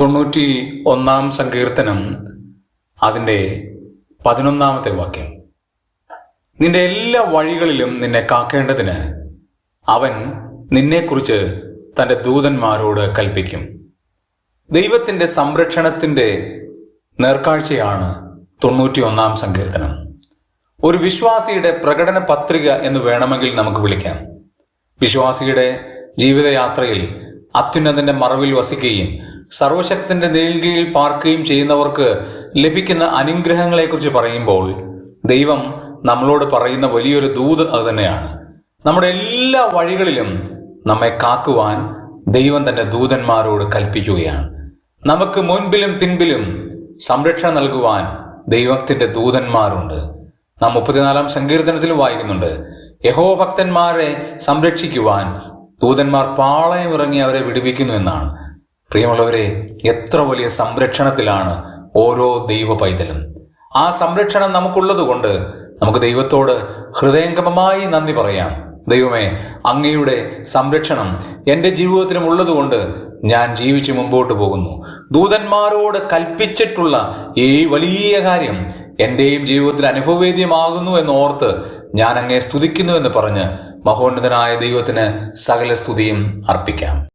തൊണ്ണൂറ്റി ഒന്നാം സങ്കീർത്തനം അതിന്റെ പതിനൊന്നാമത്തെ വാക്യം. നിന്റെ എല്ലാ വഴികളിലും നിന്നെ കാക്കേണ്ടതിന് അവൻ നിന്നെക്കുറിച്ച് തന്റെ ദൂതന്മാരോട് കൽപ്പിക്കും. ദൈവത്തിന്റെ സംരക്ഷണത്തിന്റെ നേർക്കാഴ്ചയാണ് തൊണ്ണൂറ്റി ഒന്നാം സങ്കീർത്തനം. ഒരു വിശ്വാസിയുടെ പ്രകടന പത്രിക എന്ന് വേണമെങ്കിൽ നമുക്ക് വിളിക്കാം. വിശ്വാസിയുടെ ജീവിതയാത്രയിൽ അത്യുന്നതിന്റെ മറവിൽ വസിക്കുകയും സർവശക്തന്റെ നീൽകീഴിൽ പാർക്കുകയും ചെയ്യുന്നവർക്ക് ലഭിക്കുന്ന അനുഗ്രഹങ്ങളെക്കുറിച്ച് പറയുമ്പോൾ ദൈവം നമ്മളോട് പറയുന്ന വലിയൊരു ദൂത് അത് തന്നെയാണ്. നമ്മുടെ എല്ലാ വഴികളിലും നമ്മെ കാക്കുവാൻ ദൈവം തന്റെ ദൂതന്മാരോട് കൽപ്പിക്കുകയാണ്. നമുക്ക് മുൻപിലും പിൻപിലും സംരക്ഷണം നൽകുവാൻ ദൈവത്തിന്റെ ദൂതന്മാരുണ്ട്. നാം മുപ്പത്തിനാലാം സങ്കീർത്തനത്തിൽ വായിക്കുന്നുണ്ട്. യഹോ ഭക്തന്മാരെ സംരക്ഷിക്കുവാൻ ദൂതന്മാർ പാളയം ഇറങ്ങി അവരെ വിടുവിക്കുന്നു എന്നാണ്. പ്രിയമുള്ളവരെ എത്ര വലിയ സംരക്ഷണത്തിലാണ് ഓരോ ദൈവ പൈതലും ആ സംരക്ഷണം നമുക്കുള്ളത് കൊണ്ട് നമുക്ക് ദൈവത്തോട് ഹൃദയംഗമമായി നന്ദി പറയാം. ദൈവമേ അങ്ങയുടെ സംരക്ഷണം എന്റെ ജീവിതത്തിനും ഉള്ളതുകൊണ്ട് ഞാൻ ജീവിച്ച് മുമ്പോട്ട് പോകുന്നു. ദൂതന്മാരോട് കൽപ്പിച്ചിട്ടുള്ള ഈ വലിയ കാര്യം എന്റെയും ജീവിതത്തിൽ അനുഭവവേദ്യമാകുന്നു എന്നോർത്ത് ഞാൻ അങ്ങേ സ്തുതിക്കുന്നു എന്ന് പറഞ്ഞ് മഹോന്നതനായ ദൈവത്തിന് സകല സ്തുതിയും അർപ്പിക്കാം.